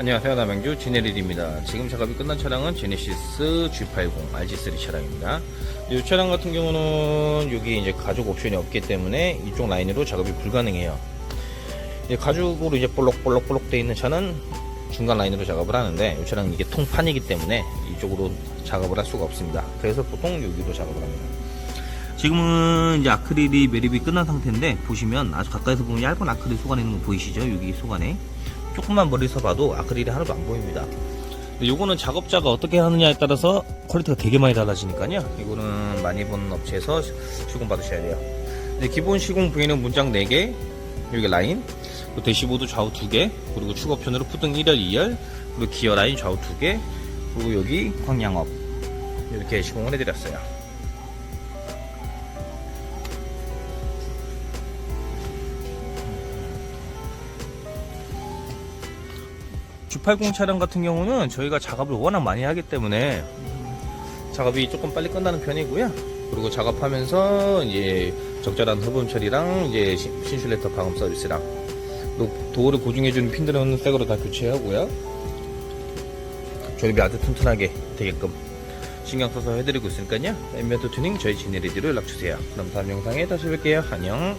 안녕하세요. 남양주 지네리드입니다. 지금 작업이 끝난 차량은 제네시스 G80 RG3 차량입니다. 이 차량 같은 경우는 여기 이제 가죽 옵션이 없기 때문에 이쪽 라인으로 작업이 불가능해요. 이 가죽으로 이제 볼록볼록볼록 되어 있는 차는 중간 라인으로 작업을 하는데 이 차량은 이게 통판이기 때문에 이쪽으로 작업을 할 수가 없습니다. 그래서 보통 여기로 작업을 합니다. 지금은 이제 아크릴이 매립이 끝난 상태인데 보시면 아주 가까이서 보면 얇은 아크릴 속안에 있는 거 보이시죠? 여기 속안에 조금만 멀리서 봐도 아크릴이 하나도 안 보입니다. 요거는 작업자가 어떻게 하느냐에 따라서 퀄리티가 되게 많이 달라지니까요. 이거는 많이 본 업체에서 시공 받으셔야 돼요. 근데 기본 시공 부위는 문장 4개, 여기 라인, 대시보드 좌우 2개, 그리고 축업편으로 푸등 1열, 2열, 그리고 기어 라인 좌우 2개, 그리고 여기 광양업 이렇게 시공을 해드렸어요. G80 차량 같은 경우는 저희가 작업을 워낙 많이 하기 때문에 작업이 조금 빨리 끝나는 편이고요. 그리고 작업하면서 이제 적절한 허분 처리랑 이제 신- 신슐레터 방음 서비스랑 또 도어를 고정해주는 핀들은 새거로 다 교체하고요. 조립이 아주 튼튼하게 되게끔 신경 써서 해드리고 있으니까요. 엠비언트 튜닝 저희 지네리디로 연락 주세요. 그럼 다음 영상에 다시 뵐게요. 안녕.